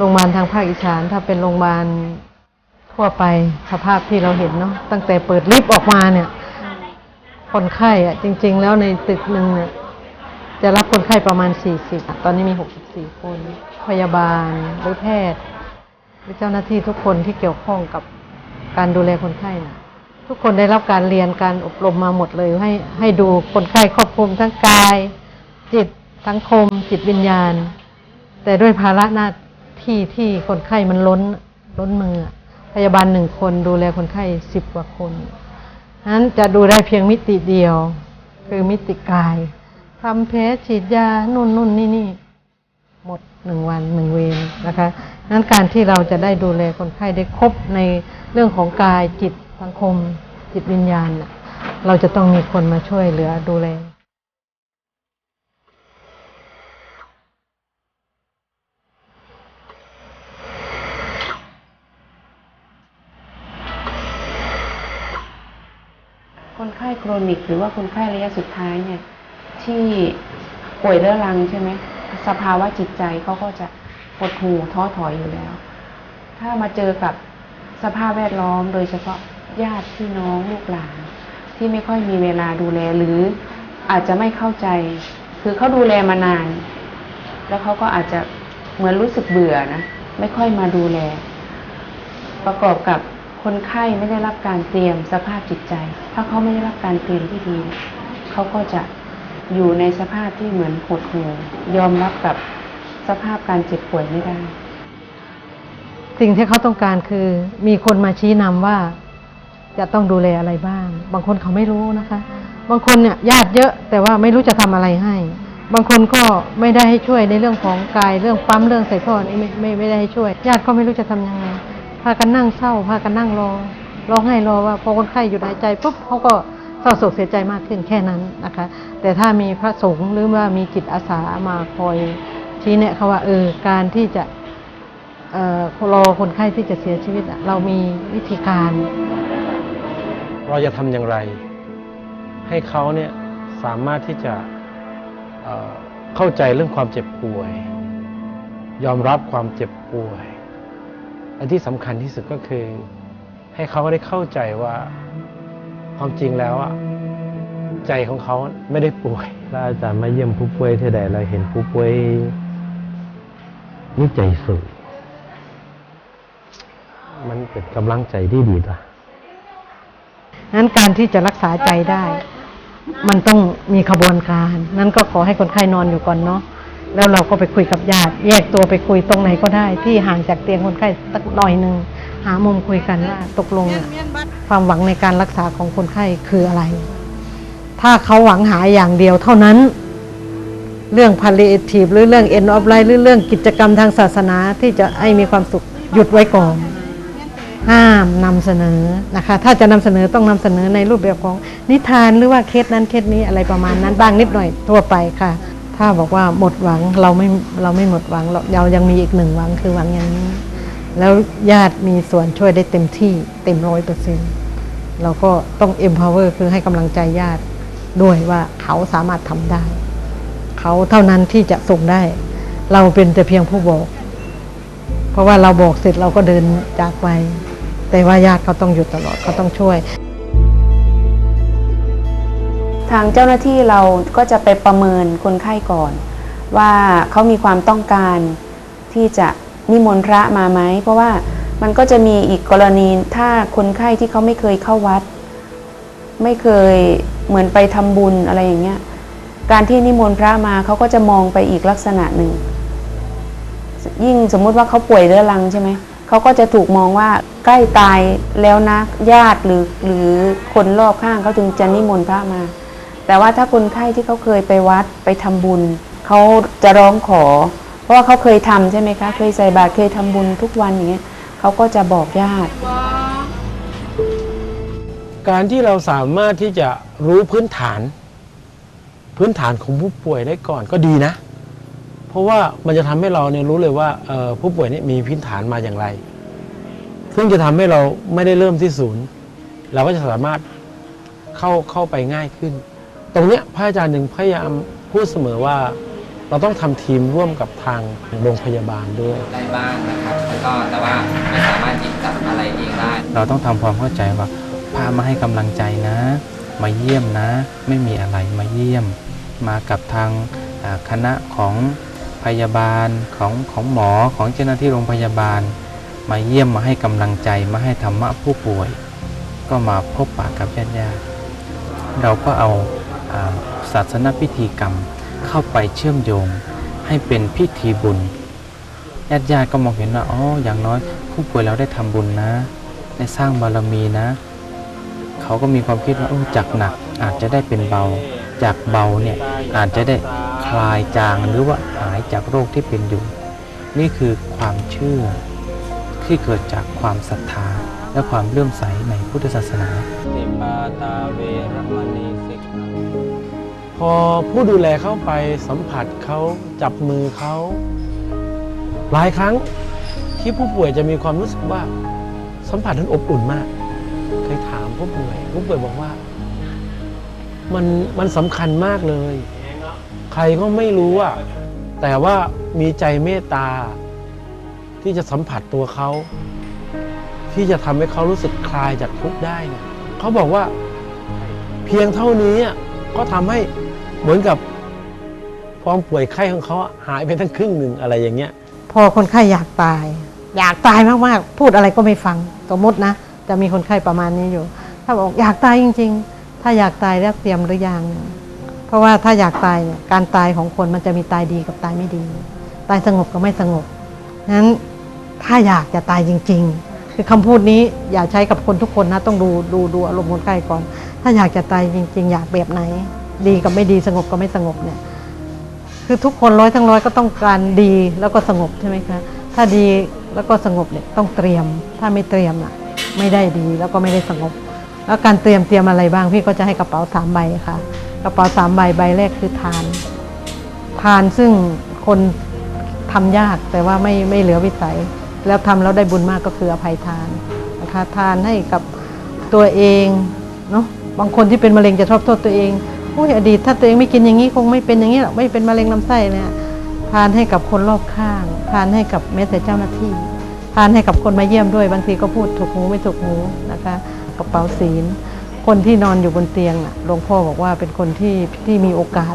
โรงพยาบาลทางภาคอีสานถ้าเป็นโรงพยาบาลทั่วไปสภาพที่เราเห็นเนาะตั้งแต่เปิดลิฟต์ออกมาเนี่ย คนไข้อะจริง ๆ แล้วในตึกหนึ่งเนี่ยจะรับคนไข้ประมาณ 40 ตอนนี้มี 64 คน พยาบาลหรือแพทย์ หรือเจ้าหน้าที่ทุกคนที่เกี่ยวข้องกับการดูแลคนไข้นะทุกคนได้รับการเรียนการอบรมมาหมดเลย ให้ให้ดูคนไข้ครอบคลุมทั้งกาย จิตสังคม จิตวิญญาณ แต่ด้วยภาระหน้า ที่ที่คนไข้มันล้นล้นมือ พยาบาลหนึ่งคนดูแลคนไข้สิบกว่าคนนั้นจะดูได้เพียงมิติเดียว คือมิติกายทำแผลฉีดยานู่นนู่นนี่นี่หมดหนึ่งวันหนึ่งเวรนะคะนั้นการที่เราจะได้ดูแลคนไข้ได้ครบในเรื่องของกายจิตสังคมจิตวิญญาณ เราจะต้องมีคนมาช่วยเหลือดูแล คนไข้โครนิก หรือว่าคนไข้ระยะสุดท้ายเนี่ยที่ป่วยเรื้อรังใช่ไหมสภาวะจิตใจเขาก็จะหดหู่ท้อถอยอยู่แล้ว ถ้ามาเจอกับสภาพแวดล้อม โดยเฉพาะญาติพี่น้องลูกหลาน ที่ไม่ค่อยมีเวลาดูแลหรืออาจจะไม่เข้าใจ คือเขาดูแลมานาน แล้วเขาก็อาจจะเหมือนรู้สึกเบื่อนะไม่ค่อยมาดูแล ประกอบกับ คนไข้ไม่ได้รับการเตรียมสภาพจิตใจ ถ้าเขาไม่ได้รับการเตรียมที่ดี เขาก็จะอยู่ในสภาพที่เหมือนหดหู่ยอมรับกับสภาพการเจ็บป่วยไม่ได้ สิ่งที่เขาต้องการคือ มีคนมาชี้นำว่าจะต้องดูแลอะไรบ้าง บางคนเขาไม่รู้นะคะ บางคนเนี่ยญาติเยอะแต่ว่าไม่รู้จะทำอะไรให้ บางคนก็ไม่ได้ให้ช่วยในเรื่องของกายเรื่องปั๊มเรื่องใส่ท่อนี่ไม่ไม่ไม่ได้ให้ช่วย ญาติก็ไม่รู้จะทำยังไง พากันนั่งเศร้า พากันนั่งรอร้องไห้รอว่าพอคนไข้หยุดหายใจปุ๊บเขาก็เศร้าโศกเสียใจมากขึ้นแค่นั้นนะคะ แต่ถ้ามีพระสงฆ์หรือว่ามีจิตอาสามาคอยชี้แนะเขาว่าเออการที่จะเอ่อรอคนไข้ที่จะเสียชีวิตอะเรามีวิธีการ เราจะทำอย่างไร ให้เขาเนี่ยสามารถที่จะเเข้าใจเรื่องความเจ็บป่วย ยอมรับความเจ็บป่วย และที่สำคัญที่สุดก็คือ ให้เขาได้เข้าใจว่าความจริงแล้วอะใจของเขาไม่ได้ป่วยถ้าอาจารย์มาเยี่ยมผู้ป่วยเท่าใดเราเห็นผู้ป่วยมีใจสูงมันเป็นกำลังใจที่ดีต่ะนั้นการที่จะรักษาใจได้ มันต้องมีขบวนการ นั้นก็ขอให้คนไข้นอนอยู่ก่อนเนาะ แล้วเราก็ไปคุยกับญาติ แยกตัวไปคุยตรงไหนก็ได้ ที่ห่างจากเตียงคนไข้สักหน่อยหนึ่งหามุมคุยกันว่าตกลงความหวังในการรักษาของคนไข้คืออะไร ถ้าเขาหวังหาอย่างเดียวเท่านั้น เรื่อง palliative หรือเรื่อง end of life หรือเรื่องกิจกรรมทางศาสนาที่จะให้มีความสุขหยุดไว้ก่อน ห้ามนำเสนอนะคะ ถ้าจะนำเสนอต้องนำเสนอในรูปแบบของนิทานหรือว่าเคสนั้นเคสนี้อะไรประมาณนั้นบ้างนิดหน่อยทั่วไปค่ะ ถ้าบอกว่าหมดหวังเราไม่เราไม่หมดหวังเราเรายังมีอีกหนึ่งหวังคือหวังอย่างนี้ แล้วญาติมีส่วนช่วยได้เต็มที่เต็มร้อยเปอร์เซ็นต์เราก็ต้อง empower คือให้กำลังใจญาติด้วยว่าเขาสามารถทำได้ เขาเท่านั้นที่จะส่งได้ เราเป็นแต่เพียงผู้บอก เพราะว่าเราบอกเสร็จเราก็เดินจากไป แต่ว่าญาติเขาต้องอยู่ตลอดเขาต้องช่วย ทางเจ้าหน้าที่เราก็จะไปประเมินคนไข้ก่อน ว่าเขามีความต้องการที่จะนิมนต์พระมาไหม เพราะว่ามันก็จะมีอีกกรณีถ้าคนไข้ที่เขาไม่เคยเข้าวัด ไม่เคยเหมือนไปทำบุญอะไรอย่างเงี้ยการที่นิมนต์พระมาเขาก็จะมองไปอีกลักษณะหนึ่ง ยิ่งสมมุติว่าเขาป่วยเรื้อรังใช่ไหมเขาก็จะถูกมองว่าใกล้ตายแล้วนะญาติหรือหรือคนรอบข้างเขาถึงจะนิมนต์พระมา แต่ว่าถ้าคนไข้ที่เขาเคยไปวัดไปทำบุญเขาจะร้องขอ เพราะว่าเขาเคยทำใช่ไหมคะเคยใส่บาตรเคยทำบุญทุกวันอย่างเงี้ยเขาก็จะบอกญาติ การที่เราสามารถที่จะรู้พื้นฐาน พื้นฐานของผู้ป่วยได้ก่อนก็ดีนะ เพราะว่ามันจะทำให้เราเนี่ยรู้เลยว่าผู้ป่วยเนี่ยมีพื้นฐานมาอย่างไร ซึ่งจะทำให้เราไม่ได้เริ่มที่ศูนย์ เราก็จะสามารถเข้าเข้าไปง่ายขึ้น ตรงเนี้ยพระอาจารย์ถึงพยายามพูดเสมอว่า เราต้องทำทีมร่วมกับทางโรงพยาบาลด้วย ได้บ้างนะครับแล้วก็แต่ว่าไม่สามารถหยิบจับอะไรเองได้ เราต้องทำความเข้าใจว่าพามาให้กำลังใจนะ มาเยี่ยมนะ ไม่มีอะไรมาเยี่ยม มากับทางอ่าคณะของพยาบาลของของหมอของเจ้าหน้าที่โรงพยาบาล มาเยี่ยมมาให้กำลังใจมาให้ธรรมะผู้ป่วย ก็มาพบปะกับญาติญาติๆเราก็เอาอา ศาสนพิธีกรรมเข้าไปเชื่อมโยง ให้เป็นพิธีบุญญาติญาติก็มองเห็นว่าอ๋ออย่างน้อยผู้ป่วยเราได้ทำบุญนะ ได้สร้างบารมีนะ เขาก็มีความคิดว่าจากหนักอาจจะได้เป็นเบา จากเบาเนี่ยอาจจะได้คลายจางหรือว่าหายจากโรคที่เป็นอยู่ นี่คือความเชื่อที่เกิดจากความศรัทธาและความเลื่อมใสในพุทธศาสนา พอผู้ดูแลเข้าไปสัมผัสเขาจับมือเขาหลายครั้งที่ผู้ป่วยจะมีความรู้สึกว่าสัมผัสนั้นอบอุ่นมาก เคยถามผู้ป่วย ผู้ป่วยบอกว่า มันมันสำคัญมากเลย ใครก็ไม่รู้อะแต่ว่ามีใจเมตตา ที่จะสัมผัสตัวเขา ที่จะทำให้เขารู้สึกคลายจากทุกข์ได้เนี่ยเขาบอกว่าเพียงเท่านี้ก็ทำให้ เหมือนกับความป่วยไข้ของเขาอะหายไปทั้งครึ่งหนึ่งอะไรอย่างเงี้ย พอคนไข้อยากตาย อยากตายมากๆ พูดอะไรก็ไม่ฟังสมมตินะ จะมีคนไข้ประมาณนี้อยู่ ถ้าบอกอยากตายจริง ๆ ถ้าอยากตายแล้วเตรียมหรือยังเพราะว่าถ้าอยากตายเนี่ยการตายของคนมันจะมีตายดีกับตายไม่ดี ตายสงบกับไม่สงบนั้นถ้าอยากจะตายจริง ๆ คือคำพูดนี้อย่าใช้กับคนทุกคนนะ ต้องดูดูดูอารมณ์คนไข้ก่อน ถ้าอยากจะตายจริง ๆ อยากแบบไหน ดีกับไม่ดีสงบกับไม่สงบเนี่ยคือทุกคนร้อยทั้งร้อยก็ต้องการดีแล้วก็สงบใช่ไหมคะถ้าดีแล้วก็สงบเนี่ยต้องเตรียม ถ้าไม่เตรียมอะไม่ได้ดีแล้วก็ไม่ได้สงบ แล้วการเตรียมเตรียมอะไรบ้างพี่ก็จะให้กระเป๋าสามใบค่ะ กระเป๋าสามใบใบแรกคือทาน ทานซึ่งคนทำยากแต่ว่าไม่ไม่เหลือวิสัย แล้วทำแล้วได้บุญมากก็คืออภัยทานนะคะทานให้กับตัวเองเนาะบางคนที่เป็นมะเร็งจะชอบโทษตัวเอง อุ้ยอดีตถ้าตัวเองไม่กินอย่างนี้คงไม่เป็นอย่างนี้หรอกไม่เป็นมะเร็งลำไส้เนี่ยทานให้กับคนรอบข้าง ทานให้กับแม้แต่เจ้าหน้าที่ ทานให้กับคนมาเยี่ยมด้วย บางทีก็พูดถูกหูไม่ถูกหูนะคะกระเป๋าศีล คนที่นอนอยู่บนเตียงน่ะหลวงพ่อบอกว่าเป็นคนที่ที่มีโอกาส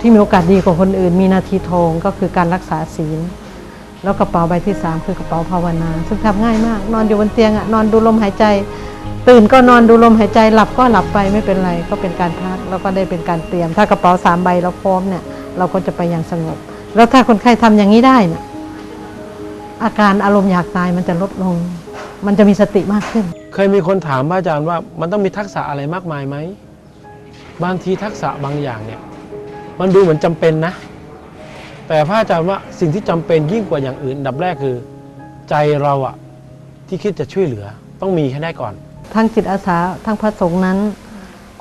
ที่มีโอกาสดีกว่าคนอื่น มีนาทีทองก็คือการรักษาศีล แล้วกระเป๋าใบที่สามคือกระเป๋าภาวนา ซึ่งทำง่ายมาก นอนอยู่บนเตียงอะนอนดูลมหายใจ ตื่นก็นอนดูลมหายใจ หลับก็หลับไปไม่เป็นไร ก็เป็นการพักแล้วก็ได้เป็นการเตรียม ถ้ากระเป๋าสามใบเราพร้อมเนี่ยเราก็จะไปอย่างสงบ แล้วถ้าคนไข้ทำอย่างนี้ได้นี่ยอาการอารมณ์อยากตายมันจะลดลง มันจะมีสติมากขึ้น เคยมีคนถามพระอาจารย์ว่ามันต้องมีทักษะอะไรมากมายไหมบางทีทักษะบางอย่างเนี่ย มันดูเหมือนจำเป็นนะ แต่พระอาจารย์ว่าสิ่งที่จำเป็นยิ่งกว่าอย่างอื่นดับแรกคือ ใจเราอะที่คิดจะช่วยเหลือ ต้องมีให้ได้ก่อน ทั้งจิตอาสาทั้งพระสงฆ์นั้น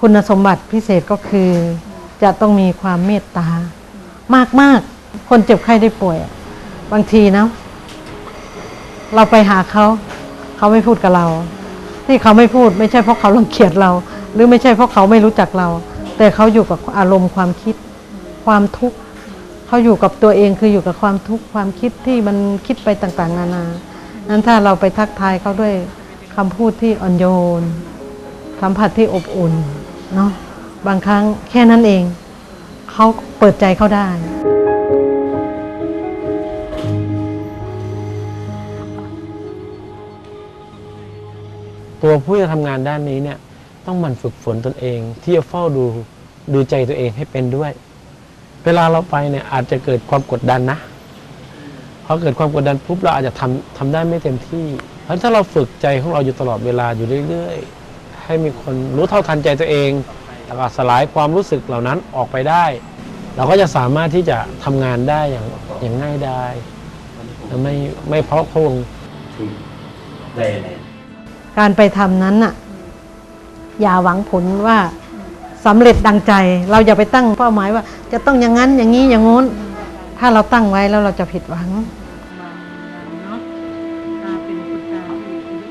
คุณสมบัติพิเศษก็คือ จะต้องมีความเมตตามากมากๆ คนเจ็บไข้ได้ป่วย บางทีนะเราไปหาเขาเขาไม่พูดกับเรา ที่เขาไม่พูดไม่ใช่เพราะเขารังเกียจเรา หรือไม่ใช่เพราะเขาไม่รู้จักเรา แต่เขาอยู่กับอารมณ์ความคิดความทุกข์ เขาอยู่กับตัวเองคืออยู่กับความทุกข์ความคิดที่มันคิดไปต่างๆ นานา นั้นถ้าเราไปทักทายเขาด้วยคำพูดที่อ่อนโยน สัมผัสที่อบอุ่นเนาะ บางครั้งแค่นั้นเอง เขาเปิดใจเขาได้ตัวผู้จะทำงานด้านนี้เนี่ยต้องหมันฝึกฝนตนเองที่จะเฝ้าดูดูใจตัวเองให้เป็นด้วย เวลาเราไปเนี่ยอาจจะเกิดความกดดันนะพอเกิดความกดดันปุ๊บเราอาจจะทำทำได้ไม่เต็มที่เพราะถ้าเราฝึกใจของเราอยู่ตลอดเวลาอยู่เรื่อยๆ ให้มีคนรู้เท่าทันใจตัวเองแล้วก็สลายความรู้สึกเหล่านั้นออกไปได้ เราก็จะสามารถที่จะทำงานได้อย่างอย่างง่ายดายไม่ไม่เพราะพงการไปทำนั้นน่ะอย่าหวังผลว่าสำเร็จดังใจ เราอย่าไปตั้งเป้าหมายว่า จะต้องอย่างนั้นอย่างนี้อย่างงู้น ถ้าเราตั้งไว้แล้วเราจะผิดหวัง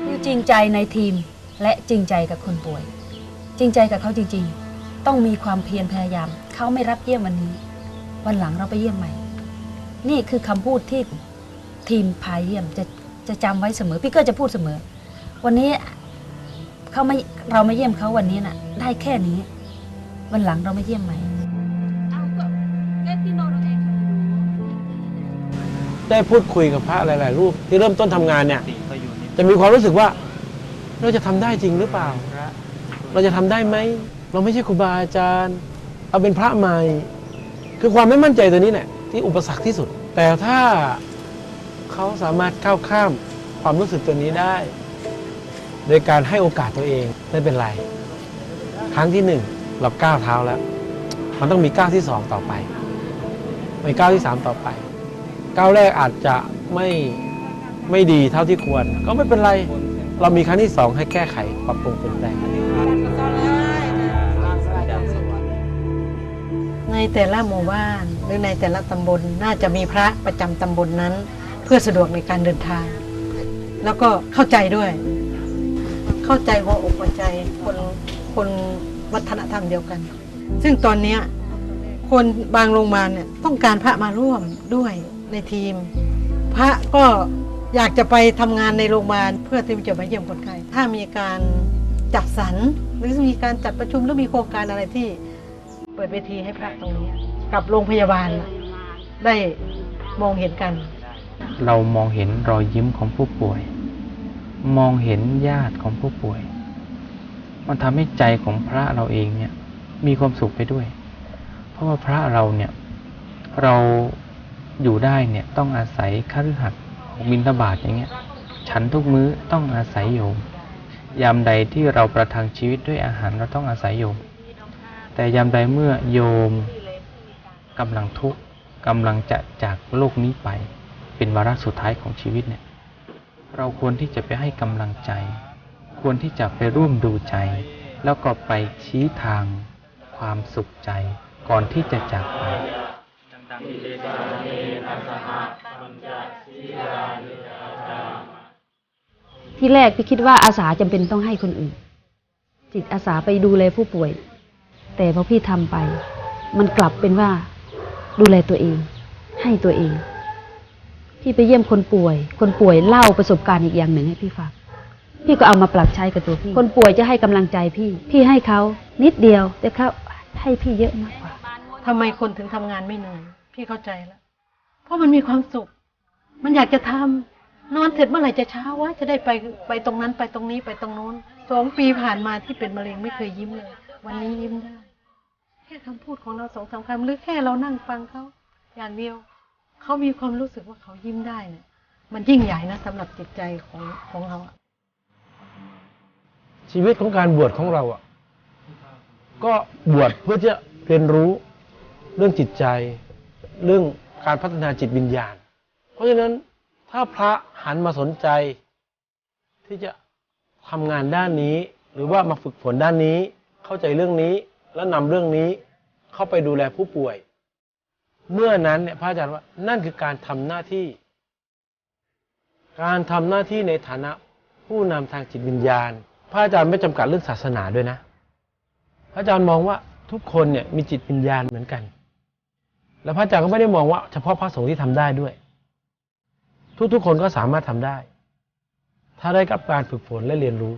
อยู่จริงใจในทีมและจริงใจกับคนป่วย จริงใจกับเขาจริง ๆ ต้องมีความเพียรพยายาม เขาไม่รับเยี่ยมวันนี้ วันหลังเราไปเยี่ยมใหม่ นี่คือคำพูดที่ทีมพาเยี่ยมจะจะจำไว้เสมอ พี่ก็จะพูดเสมอ วันนี้เขาไม่เราไม่เยี่ยมเขาวันนี้น่ะ ได้แค่นี้ วันหลังเราไม่เยี่ยมใหม่ ได้พูดคุยกับพระหลาย ๆ รูปที่เริ่มต้นทำงานเนี่ยจะมีความรู้สึกว่า เราจะทำได้จริงหรือเปล่าเราจะทำได้ไหม เราไม่ใช่ครูบาอาจารย์เราเป็นพระใหม่ คือความไม่มั่นใจตัวนี้แหละที่อุปสรรคที่สุด แต่ถ้าเขาสามารถก้าวข้ามความรู้สึกตัวนี้ได้ โดยการให้โอกาสตัวเองไม่เป็นไร ครั้งที่หนึ่งเราก้าวเท้าแล้ว มันต้องมีก้าวที่สองต่อไปมีก้าวที่สามต่อไป ก้าวแรกอาจจะไม่ไม่ดีเท่าที่ควร ก็ไม่เป็นไร เรามีครั้งที่สองให้แก้ไขปรับปรุงเปลี่ยนแปลงในแต่ละหมู่บ้านหรือในแต่ละตำบลน่าจะมีพระประจำตำบลนนั้น เพื่อสะดวกในการเดินทาง แล้วก็เข้าใจด้วย เข้าใจหัวอกหัวใจคนคนวัฒนธรรมเดียวกัน ซึ่งตอนนี้คนบางโรงพยาบาลเนี่ยต้องการพระมาร่วมด้วย ในทีม พระก็อยากจะไปทำงานในโรงพยาบาลเพื่อที่จะมาเยี่ยมคนไข้ถ้ามีการจัดสรรหรือมีการจัดประชุมหรือมีโครงการอะไรที่เปิดเวทีให้พระตรงนี้ กับโรงพยาบาลได้มองเห็นกัน เรามองเห็นรอยยิ้มของผู้ป่วย มองเห็นญาติของผู้ป่วย มันทำให้ใจของพระเราเองเนี่ยมีความสุขไปด้วย เพราะว่าพระเราเนี่ยเรา อยู่ได้เนี่ยต้องอาศัยคฤหัสถ์บิณฑบาตอย่างเงี้ย ฉันทุกมื้อต้องอาศัยโยม ยามใดที่เราประทังชีวิตด้วยอาหารเราต้องอาศัยโยม แต่ยามใดเมื่อโยมกำลังทุกข์กำลังจะจากโลกนี้ไป เป็นวาระสุดท้ายของชีวิตเนี่ย เราควรที่จะไปให้กำลังใจ ควรที่จะไปร่วมดูใจ แล้วก็ไปชี้ทางความสุขใจก่อนที่จะจากไป ที่แรกพี่คิดว่าอาสาจำเป็นต้องให้คนอื่น จิตอาสาไปดูแลผู้ป่วย แต่พอพี่ทำไป มันกลับเป็นว่า ดูแลตัวเอง ให้ตัวเอง พี่ไปเยี่ยมคนป่วย คนป่วยเล่าประสบการณ์อีกอย่างหนึ่งให้พี่ฟังพี่ก็เอามาปรับใช้กับตัวพี่ คนป่วยจะให้กำลังใจพี่ พี่ให้เขานิดเดียวแต่เขาให้พี่เยอะมากกว่าทำไมคนถึงทำงานไม่เหนื่อย พี่เข้าใจแล้ว เพราะมันมีความสุข มันอยากจะทำนอนเสร็จเมื่อไหร่จะเช้าวะจะได้ไปไปตรงนั้นไปตรงนี้ไปตรงโน้นสองปีผ่านมาที่เป็นมะเร็งไม่เคยยิ้มเลย วันนี้ยิ้มได้แค่คำพูดของเราสองสามคำหรือแค่เรานั่งฟังเขาอย่างเดียวเขามีความรู้สึกว่าเขายิ้มได้เนี่ยมันยิ่งใหญ่นะสำหรับจิตใจของของเราชีวิตของการบวชของเราอะ ก็บวชเพื่อจะเรียนรู้เรื่องจิตใจ เรื่อง การพัฒนาจิตวิญญาณ เพราะฉะนั้นถ้าพระหันมาสนใจ ที่จะทำงานด้านนี้ หรือว่ามาฝึกฝนด้านนี้ เข้าใจเรื่องนี้แล้วนำเรื่องนี้เข้าไปดูแลผู้ป่วย เมื่อนั้นเนี่ยพระอาจารย์ว่านั่นคือการทำหน้าที่ การทำหน้าที่ในฐานะผู้นำทางจิตวิญญาณ พระอาจารย์ไม่จำกัดเรื่องศาสนาด้วยนะ พระอาจารย์มองว่าทุกคนเนี่ยมีจิตวิญญาณเหมือนกัน แล้วพระอาจารย์ก็ไม่ได้มองว่า เฉพาะพระสงฆ์ที่ทำได้ด้วย ทุกๆคนก็สามารถทำได้ ถ้าได้กับการฝึกฝนและเรียนรู้